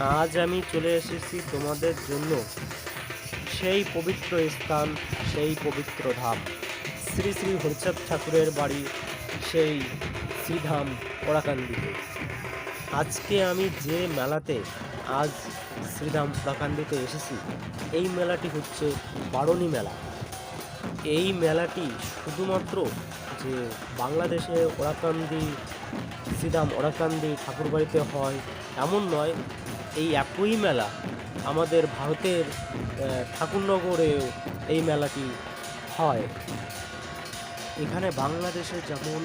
আজ আমি চলে এসেছি তোমাদের জন্য। সেই পবিত্র স্থান, সেই পবিত্র ধাম। শ্রী শ্রী হরিচাঁদ ঠাকুরের বাড়ি, সেই শ্রীধাম ওরাকান্দিতে আজকে আমি যে মেলাতে আজ শ্রীধাম ওরাকান্দিতে এসেছি, এই মেলাটি হচ্ছে বারণী মেলা। এই মেলাটি শুধুমাত্র যে বাংলাদেশে ওরাকান্দি শ্রীধাম ওরাকান্দি ঠাকুরবাড়িতে হয়, এমন নয় এই একই মেলা আমাদের ভারতের ঠাকুরনগরেও এই মেলাটি হয়। এখানে বাংলাদেশে যেমন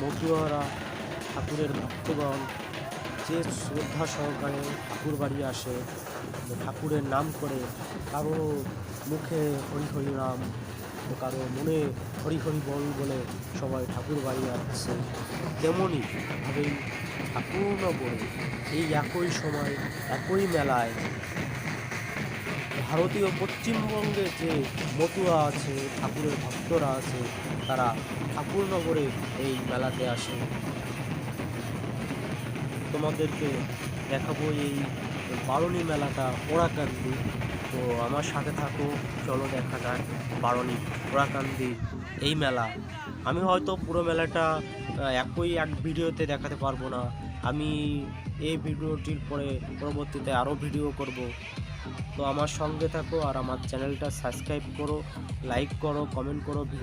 মতুয়ারা, ঠাকুরের ভক্তগণ, যে শ্রদ্ধা সহকারে ঠাকুর বাড়ি আসে, ঠাকুরের নাম করে কারও মুখে হরি হরি তো কারও মনে হরি হরি বল বলে সবাই ঠাকুর বাড়ি আসছে, তেমনই ভাবেই ঠাকুরনগরে এই একই সময়, একই মেলায় ভারতীয় পশ্চিমবঙ্গে যে মতুয়া আছে, ঠাকুরের ভক্তরা আছে, তারা ঠাকুরনগরে এই মেলাতে আসে। তোমাদেরকে দেখাবো এই বারণী মেলাটা ওরাকান্দি। তো আমার সাথে থাকো, চলো দেখা যাক বারণী ওরাকান্দি এই মেলা। আমি হয়তো পুরো মেলাটা একই এক ভিডিওতে দেখাতে পারব না। আমি এই ভিডিওটির পরে পরবর্তীতে আরও ভিডিও করব। তো আমার সঙ্গে থাকো আর আমার চ্যানেলটা সাবস্ক্রাইব করো, লাইক করো, কমেন্ট করো, ভিডিও